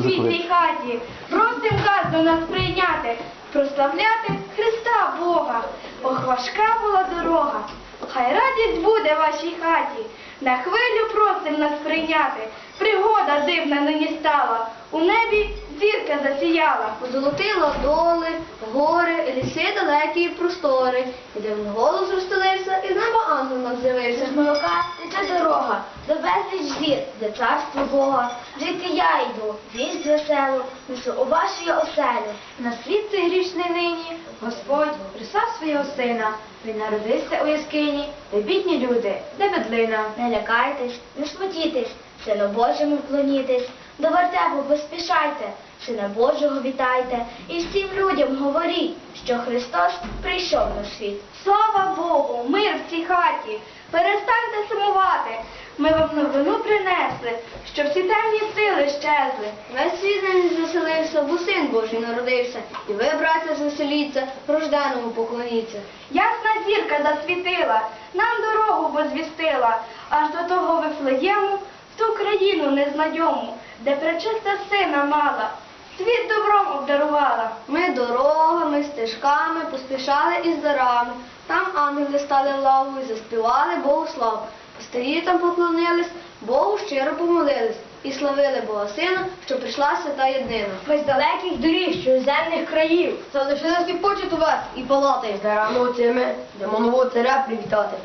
у світлій хаті. Просим вас до нас прийняти, прославляти Христа Бога. Ох, важка була дорога. Хай радість буде вашій хаті. На хвилю просим нас прийняти. Пригода дивна нині стала. У небі зірка засіяла. Позолотила доли, гори, ліси далекі і простори. І дивний голос розстелився, і з неба ангел нам з'явився. З молока тече дорога, до безліч зір, де царство Бога. Жити я йду, вість веселу, несу у вашій оселю. На світ цей грішний нині Господь прислав свого сина. Він народився у яскині, де бідні люди, де бедлина. Не лякайтесь, не смутітесь, Сину Божому вклонітесь, до вертепу поспішайте, Сина Божого вітайте, і всім людям говоріть, що Христос прийшов на світ. Слава Богу, мир в цій хаті. Перестаньте сумувати. Ми вам новину принесли, що всі темні сили щезли. Весь світ нині звеселився, бо син Божий народився. І ви, браття, звеселіться, рожденому поклоніться. Ясна зірка засвітила, нам дорогу возвістила, аж до того Вифлеєму, ту країну незнайому, де пречиста сина мала, світ добром обдарувала. Ми дорогами, стежками поспішали із дарами. Там ангели стали в лаву і заспівали Богу славу. Постарі там поклонились, Богу щиро помолились і славили Бога Сина, що прийшла свята єднина. Ми далеких доріг, що земних країв, Залишилось і почет у вас, і палати. Дарано цими демонового царя привітати.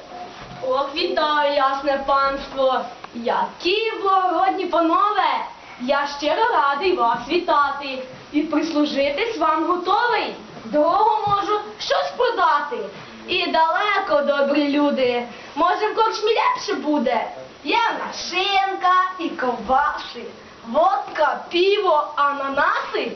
Ох, вітаю, ясне панство! Які благородні панове! Я щиро радий вас вітати і прислужитись вам готовий. Дорогу можу щось продати. І далеко, добрі люди. Може, в корчмі лепше буде. Є в нас шинка і ковбаси, водка, піво, ананаси.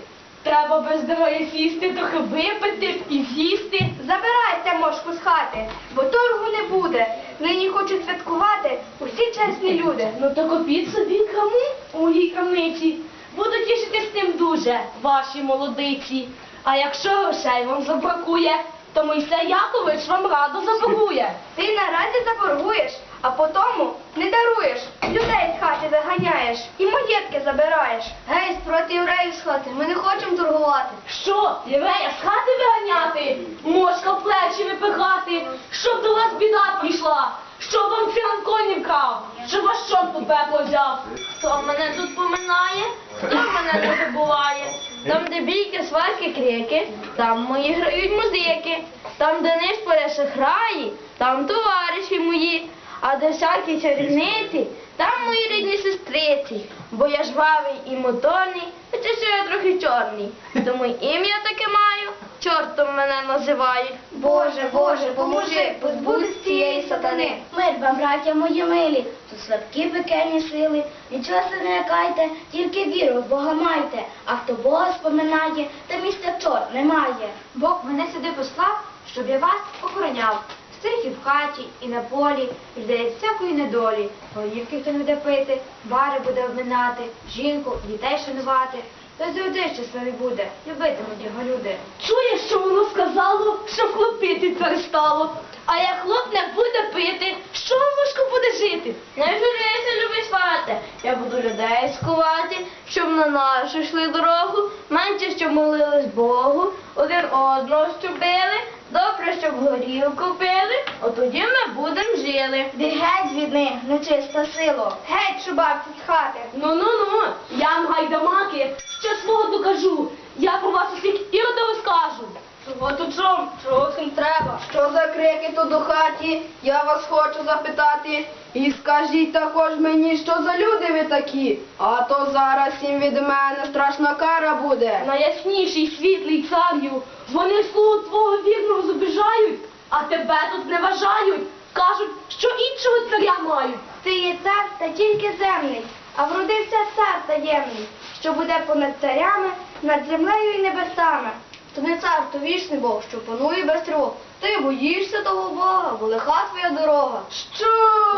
Треба без дороги сісти, трохи випити і з'їсти. Забирайте мошку з хати, бо торгу не буде. Нині хочуть святкувати усі чесні люди. Ну то купіть собі кому у її крамниці. Буду тішитись тим дуже, ваші молодиці. А якщо грошей вам забракує, то Мойсей Якович вам радо заборує. Ти наразі заборгуєш, а потому не даруєш. Людей з хати виганяєш і маєтки забираєш. Гей, спроти євреїв з хати, ми не хочемо торгувати. Що, єврея з хати виганяти, мошка в плечі випихати, щоб до вас біда прийшла, щоб вам циган коні вкрав, щоб вас чорт по пекло взяв. Хто мене тут поминає, хто мене не забуває. Там, де бійки, сварки, крики, там мої грають музики, там, де нишпоря шахраї, там товариші мої, а де всякі чарівниці, там мої рідні сестриці, бо я жвавий і моторний, хоча ще я трохи чорний. Тому ім'я таке маю, чортом мене називають. Боже, Боже, поможи, позбудись цієї сатани. Мир вам, браття мої милі, тут слабкі пекельні сили, нічого не лякайте, тільки віру в Бога майте, а хто Бога споминає, та місця чорт немає. Бог мене сюди послав, щоб я вас охороняв. Стріх і в хаті, і на полі, людей від всякої недолі. Горівки хто не буде пити, бари буде обминати, жінку, дітей шанувати. То завжди щасливий буде, любитимуть його люди. Чуєш, що воно сказало, що хлопити перестало. А як хлоп не буде пити, що мушку буде жити? Не журися, любий свате, я буду людей скувати, щоб на нашу йшли дорогу, менше, щоб молились Богу, один одного щубили, добре, щоб горілку пили, от тоді ми будем жили. Де геть від них, нечиста сила. Геть, шубавці з хати! Ну-ну-ну, я вам гайдамаки, що свого докажу, я про вас усіх іроди розкажу. Чого тут шум? Чого цим треба? Що за крики тут у хаті? Я вас хочу запитати. І скажіть також мені, що за люди ви такі? А то зараз їм від мене страшна кара буде. Найясніший світлий царю, вони слугу твого вірного зобіжають, а тебе тут не вважають. Кажуть, що іншого царя мають. Ти є цар та тільки земний, а вродився цар таємний, що буде понад царями, над землею і небесами. То не цар, то вічний Бог, що панує без тривог. Ти боїшся того Бога, бо лиха твоя дорога. Що?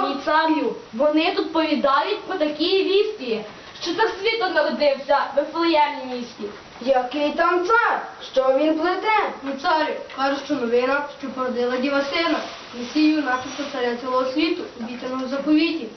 Мій царю, вони тут повідають про такі вісті, що цар світу народився в Вифлеємі місті. Який там цар? Що він плете? Ну, царю, кажуть, що новина, що породила діва сина, Месію нашого царя цілого світу, обіцяного в заповіті.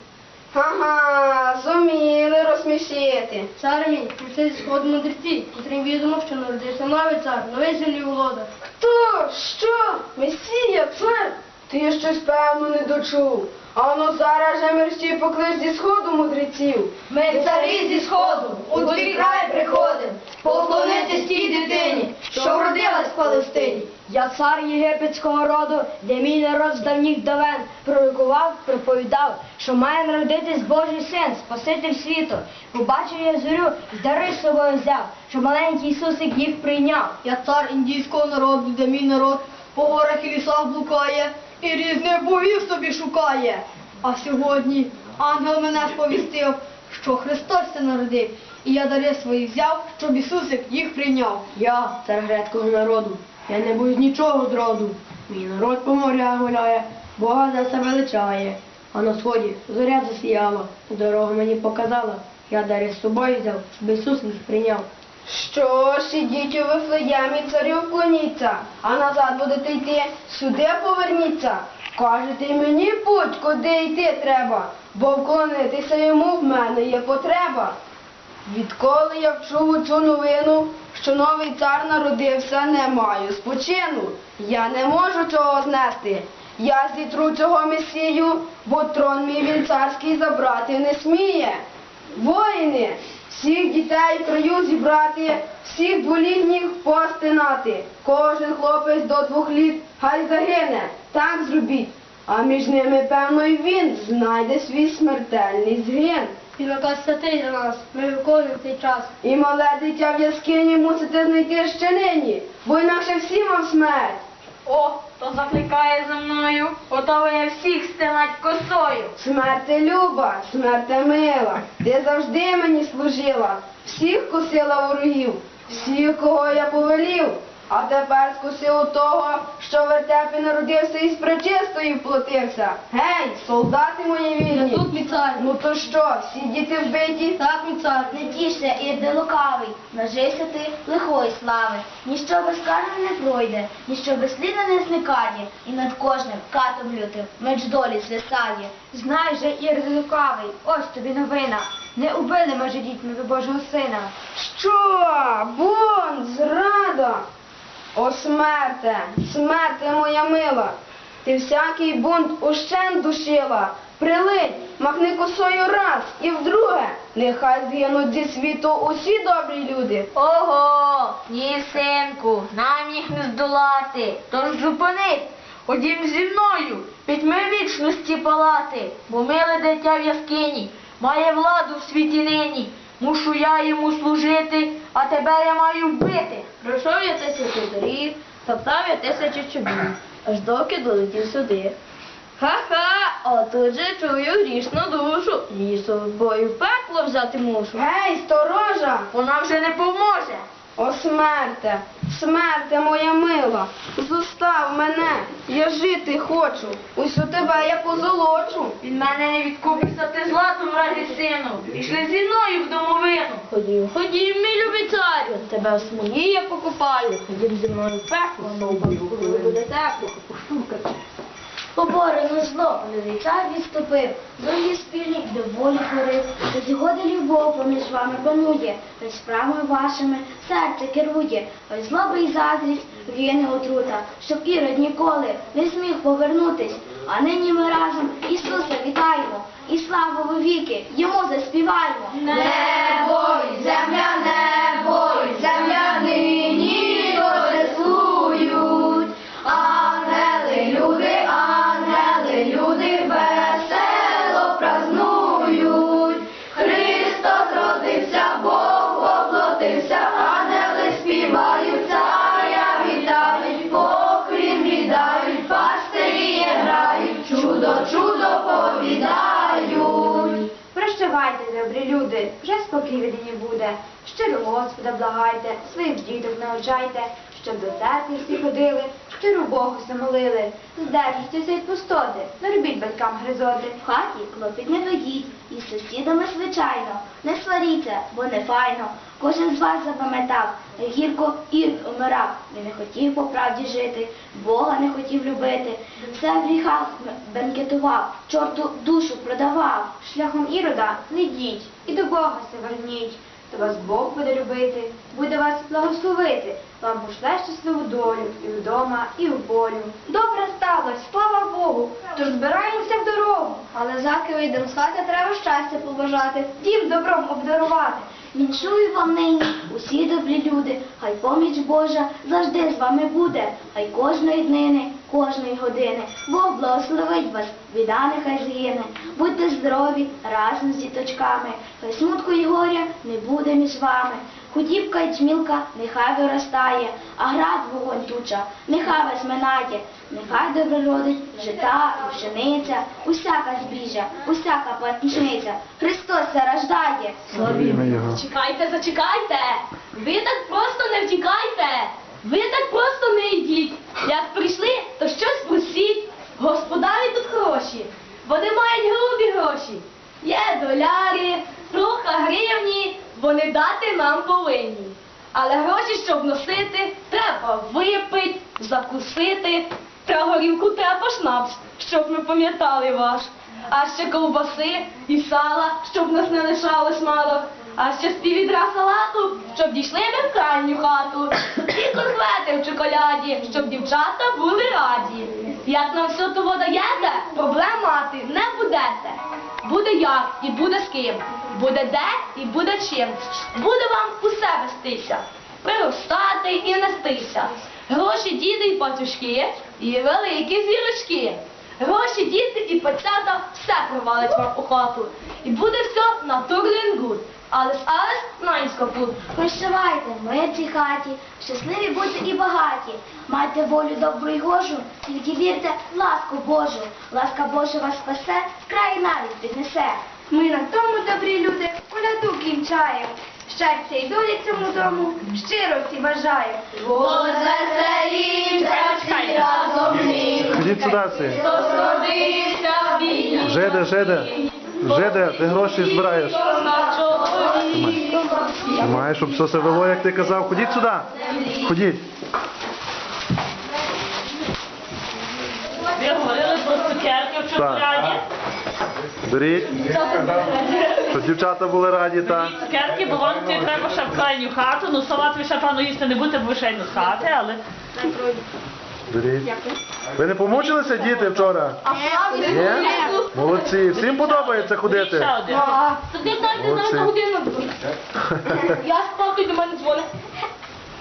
Ага, зуміли розсмішити. Цар мій, прийшли зі сходу мудреці, котрим відомо, що народився новий цар, новий землі володар. Хто? Що? Месія, цар? Ти щось певно не дочув. А ну зараз же мерщій поклич зі сходу мудреців. Ми царі зі сходу, у твій край приходим, поклонитись тій дитині, що вродилась в Палестині. Я цар єгипетського роду, де мій народ з давніх давен пророкував, проповідав, що має народитись Божий син, Спаситель світу. Побачив я зорю, дари з собою взяв, що маленький Ісусик їх прийняв. Я цар індійського народу, де мій народ по горах і лісах блукає, і різних богів собі шукає. А сьогодні ангел мене сповістив, що Христос се народив, і я дари свої взяв, щоб Ісусик їх прийняв. Я, цар грецького народу, я не боюсь нічого зроду. Мій народ по морях гуляє, Бога за себе величає. А на сході зоря засіяла, дорогу мені показала. Я дари з собою взяв, щоб Ісус їх прийняв. Що ж, ідіть у Вифлеємі, царю вклоніться, а назад будете йти, сюди поверніться. Кажете мені путь, куди йти треба, бо вклонитися йому в мене є потреба. Відколи я вчув цю новину, що новий цар народився, не маю спочину. Я не можу цього знести. Я зітру цього месію, бо трон мій він царський забрати не сміє. Воїни, всіх дітей в краю зібрати, всіх дволітніх постинати. Кожен хлопець до двох літ хай загине, так зробіть. А між ними, певно, й він знайде свій смертельний згин. І наказ святий за нас, ми виконуємо цей час. І мале дитя в яскині мусите знайти ще нині, бо інакше всі вам смерть. О, то закликає за мною, готовий я всіх стинать косою. Смерти люба, смерти мила, ти завжди мені служила, всіх косила ворогів, всіх, кого я повелів, а тепер скусив того, що в вертепі народився і з пречистою вплотився. Гей, солдати мої Я вільні! тут мій цар. Ну то що, всі діти вбиті? Так, мій цар. Не тішся, іди лукавий, нажився ти лихої слави. Ніщо безкарне не пройде, ніщо безслідно не зникає, і над кожним катом лютим меч долі звисає. Знай же, Ірод лукавий, ось тобі новина. Не убили може дітьми ви Божого сина. Що? Бунт, зрада? О, смерте, смерте моя мила, ти всякий бунт ущен душила. Прилинь, махни косою раз і вдруге, нехай згинуть зі світу усі добрі люди. Ого, ні, синку, нам їх не здолати. Тож зупинись, ходім зі мною, пітьми вічності палати, бо миле дитя в яскині, має владу в світі нині. Мушу я йому служити, а тебе я маю вбити. Пройшов я тисячу доріг, топтав я тисячу чобіт, аж доки долетів сюди. Ха-ха, отут же чую грішну душу, її з собою пекло взяти мушу. Гей, сторожа! Вона вже не поможе. О, смерте, смерте моя мила, зостав мене, я жити хочу, усю тебе я позолочу. Від мене не відкупишся ти златом ради сину. Пішли зі мною в домовину. Ходім, ходім, мій любий царю, тебе в смолі я покупаю, ходім зі мною в пекло, коли буде тепло. Поборену зло, любий цар відступив, Зої спільні до волі творив, та згоди любов поміж вами панує, та справами вашими серце керує, ось злоба й заздрість, в'єне отрута, щоб ірод ніколи не зміг повернутись, а нині ми разом Ісуса вітаємо, і славу віки йому заспіваємо. Небо й земля, Господа благайте, своїх діток навчайте, щоб до церкви всі ходили, щиро Богу все молили. Здержуйтеся від пустоти, не робіть батькам гризоти. В хаті клопіт не ведіть, і з сусідами, звичайно, не сваріться, бо не файно, Кожен з вас запам'ятав, гірко Ірод умирав. Він не хотів по правді жити, Бога не хотів любити. Все в гріхах бенкетував, чорту душу продавав. Шляхом Ірода не йдіть і до Бога се верніть. То вас Бог буде любити, буде вас благословити, вам пошле щасливу долю і вдома, і в болю. Добре сталося, слава Богу, тож збираємося в дорогу, Але заки вийдемо з хати, треба щастя побажати. дім добром обдарувати. Віншую вам нині усі добрі люди, хай поміч Божа завжди з вами буде, хай кожної днини, кожної години Бог благословить вас, біда нехай згине. Будьте здорові разом з діточками, хай смутку і горя не буде між вами. Худібка й чмілка нехай виростає, а град вогонь туча, нехай вас минає, нехай добре родить жита і пшениця, усяка збіжжя, усяка платничниця. Христос зарождає. Славімо його. Чекайте, зачекайте. Ви так просто не втікайте. Ви так просто не йдіть. Як прийшли, то щось просіть. Господарі тут хороші. Вони мають грубі гроші. Є доляри, трохи гривні, вони дати нам повинні. Але гроші, щоб носити, треба випити, закусити. Та горілку треба шнапс, щоб ми пам'ятали ваш. А ще ковбаси і сала, щоб нас не лишалось мало. А ще з салату, щоб дійшли ми в крайню хату. І конфети в чоколяді, щоб дівчата були раді. Як нам все того даєте, проблем мати не будете. Буде як і буде з ким, буде де і буде чим. Буде вам усе вестися, приростати і нестися. Гроші діти і пацюшки, і великі зірочки. Гроші діти і пацята все провалить вам у хату. І буде все на турлінгуд. Алес, алес, найнськопут. Прощавайте, ми в хаті, щасливі будьте і багаті. Майте волю добру і гожу, тільки вірте в ласку Божу. Ласка Божа вас спасе, з краю навіть піднесе. Ми на тому, добрі люди, коляду кінчаємо. Щастя і долі цьому дому щиро всі бажаю. Ходіть сюди всі. Жиде, жиде. Жиде, ти гроші збираєш. Маєш, щоб все це вело, як ти казав. Ходіть сюди. Ходіть. Ви говорили про цукерки в чоколяді? Беріть. Щоб дівчата були раді, та. Цукерки, бо вам це треба ще в крайню хату. Ну, салат ви ще, певно, їсти не будете, бо ви ще й не з хати, але... Беріть. Ви не помучилися, діти, вчора? Ні? Молодці. Всім подобається Ще ходити? один. Сиди дайте Молодці. на годину. Я спав, ти до мене дзвонить.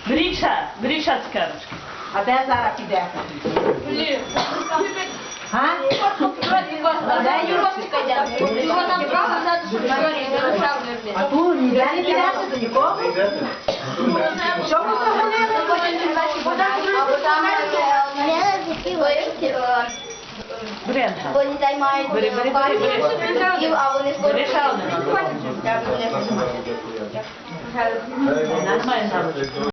Беріть ще, беріть ще цукерочки. А де зараз піде? Блін. А? Ту ніде не підете до нікого? Що ви загонили? Вони займають Бери, бери, бери, бери. а вони Бери. Нормально.